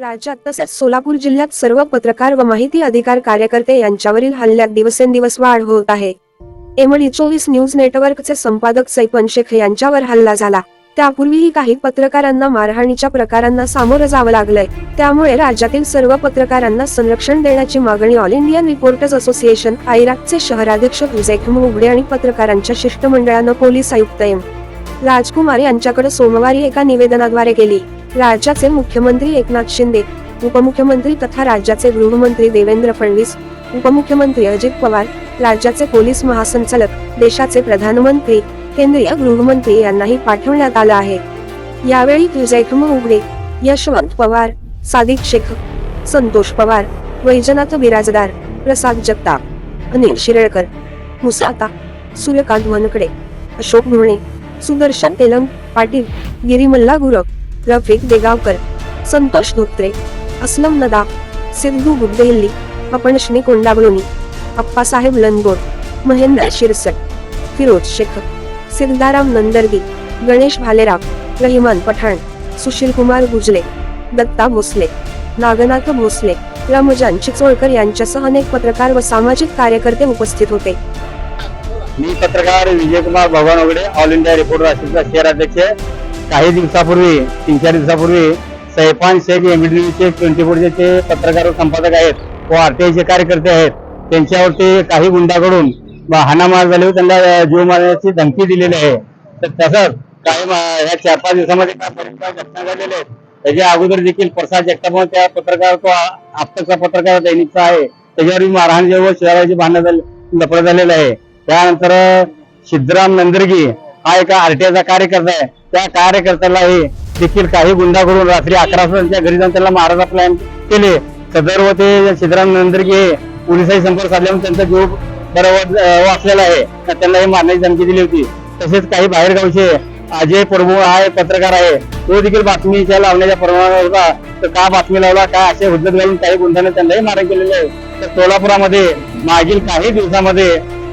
राज्यात तसेच सोलापूर जिल्ह्यात सर्व पत्रकार व माहिती अधिकार कार्यकर्ते यांच्यावरील हल्ल्यात दिवसेंदिवस वाढ होत आहे. एमडी चोवीस न्यूज नेटवर्कचे संपादक सैपन शेख यांच्यावर हल्ला झाला. त्यापूर्वीही काही पत्रकारांना मारहाणीच्या प्रकारांना सामोरं जावं लागलंय. त्यामुळे राज्यातील सर्व पत्रकारांना संरक्षण देण्याची मागणी ऑल इंडियन रिपोर्टर्स असोसिएशन आयराकचे शहराध्यक्ष हुजैफ मुगडे आणि पत्रकारांच्या शिष्टमंडळानं पोलीस आयुक्त एम. राजकुमार यांच्याकडे सोमवारी एका निवेदनाद्वारे केली. राज्याचे मुख्यमंत्री एकनाथ शिंदे उपमुख्यमंत्री तथा राज्याचे गृहमंत्री देवेंद्र फडणवीस उपमुख्यमंत्री अजित पवार राज्याचे पोलीस महासंचालक देशाचे प्रधानमंत्री केंद्रीय गृहमंत्री यांनाही पाठवण्यात आलं आहे. यावेळी विजयकुम उघडे यशवंत पवार सादिक शेख संतोष पवार वैजनाथ बिराजदार प्रसाद जगताप अनिल शिरळकर मुसाता सूर्यकांत वनकडे अशोक भुणे सुदर्शन तेलंग पाटील गिरिमल्ला गुरव रफिक देगावकर संतोष धोत्रे असलम नदा सिद्धू गुड्डेहिल्ली अपणश्नी कोंडाबलोनी अप्पासाहेब लनगोर महेंद्र शिरसट फिरोज शेख सिद्धाराम नंदरगी गणेश भालेराव रहिमान पठाण सुशील कुमार गुजले दत्ता भोसले नागनाथ भोसले रमजान चिचोळकर यांच्यासह अनेक पत्रकार व सामाजिक कार्यकर्ते उपस्थित होते. मी पत्रकार Vijaykumar Bhagwan Wagade All India Reporter असोसिएशनचा शहर अध्यक्ष काही दिवसापूर्वी तीन चार दिवसापूर्वी सैफान शेख एमडीचे ट्वेंटी फोरचे ते पत्रकार संपादक आहेत व आरटीआयचे कार्यकर्ते आहेत त्यांच्यावरती काही गुंडाकडून ब- हाणामार झाले त्यांना जीव मारण्याची धमकी दिलेली आहे. तर तसंच काही म- ह्या चार पाच दिवसामध्ये काय घटना झालेल्या आहेत त्याच्या अगोदर देखील प्रसाद जगताप त्या पत्रकार तो आपतचा पत्रकार दैनिकचा आहे त्याच्यावर मारहाण व शहराची भांडण झाले लपड झालेलं आहे. त्यानंतर सिद्धराम नंदरगी हा एका आरटीआयचा कार्यकर्ता आहे. त्या कार्यकर्त्यालाही देखील काही गुंडाकडून रात्री अकरा वाजता घरी जाऊन त्याला मारायचा प्लॅन केले. सदर व ते सिद्धराम नंदरगी हे पोलिसांशी संपर्क साधल्यामुळे त्यांचा जीव बरोबर वाचलेला आहे. तर त्यांना हे मारण्याची धमकी दिली होती. तसेच काही बाहेरगावचे अजय प्रभू हा एक पत्रकार आहे. तो देखील बातमीच्या लावण्याच्या प्रमाणावर होता. तर का बातमी लावला काय असे हुद्दत घालून काही गुंडाने त्यांनाही मारण केलेले आहे. तर सोलापुरामध्ये मागील काही दिवसामध्ये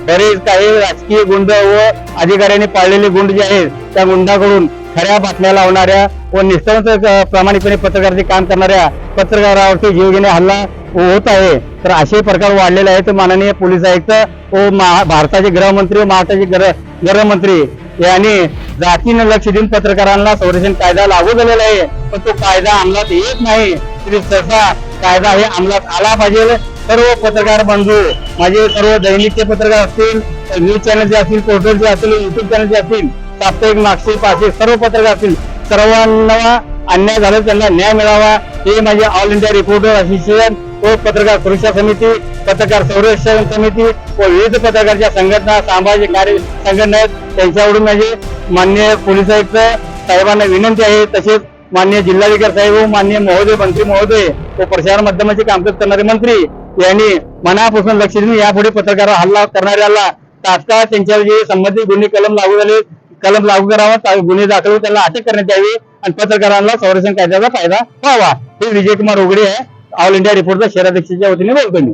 बरेच काही राजकीय गुंड व अधिकाऱ्यांनी पाळलेले गुंड जे आहेत त्या गुंडाकडून खऱ्या बातम्या लावणाऱ्या व निष्ठावंत प्रामाणिकपणे पत्रकाराचे काम करणाऱ्या पत्रकारावरती जीवघेणे हल्ला होत आहे. तर असे प्रकार वाढलेले आहेत. माननीय पोलीस आयुक्त व महा- भारताचे गृहमंत्री व महाराष्ट्राचे गृह गृहमंत्री यांनी जातीनं लक्ष देऊन पत्रकारांना संरक्षण कायदा लागू झालेला आहे. पण तो कायदा अंमलात येत नाही. तरी तसा कायदा हे अंमलात आला पाहिजे. सर्व पत्रकार बंधू माझे सर्व दैनिकचे पत्रकार असतील न्यूज चॅनलचे असतील पोर्टलचे असतील युट्यूब चॅनलचे असतील साप्ताहिक मागचे पाचशे सर्व पत्रकार असतील सर्वांना अन्याय झाला त्यांना न्याय मिळावा हे माझे ऑल इंडिया रिपोर्टर असोसिएशन व पत्रकार सुरक्षा समिती पत्रकार संरक्षण समिती व विविध पत्रकारच्या संघटना सामाजिक कार्य संघटना आहेत त्यांच्याकडून माझे मान्य पोलीस आयुक्त साहेबांना विनंती आहे तसेच मान्य जिल्हाधिकारी साहेब मान्य महोदय मंत्री महोदय व प्रसार माध्यमाचे कामकाज करणारे मंत्री यांनी मनापासून लक्ष देऊन यापुढे पत्रकार हल्ला करणाऱ्याला तात्काळ त्यांच्यावर जे संबंधित गुन्हे कलम लागू झाले. कलम लागू करावा गुन्हे दाखल होऊन त्याला अटक करण्यात यावी आणि पत्रकारांना संरक्षण कायद्याचा फायदा व्हावा. हे विजयकुमार उघडे आहे. ऑल इंडिया रिपोर्टचा शहराध्यक्षाच्या वतीने बोलतो मी.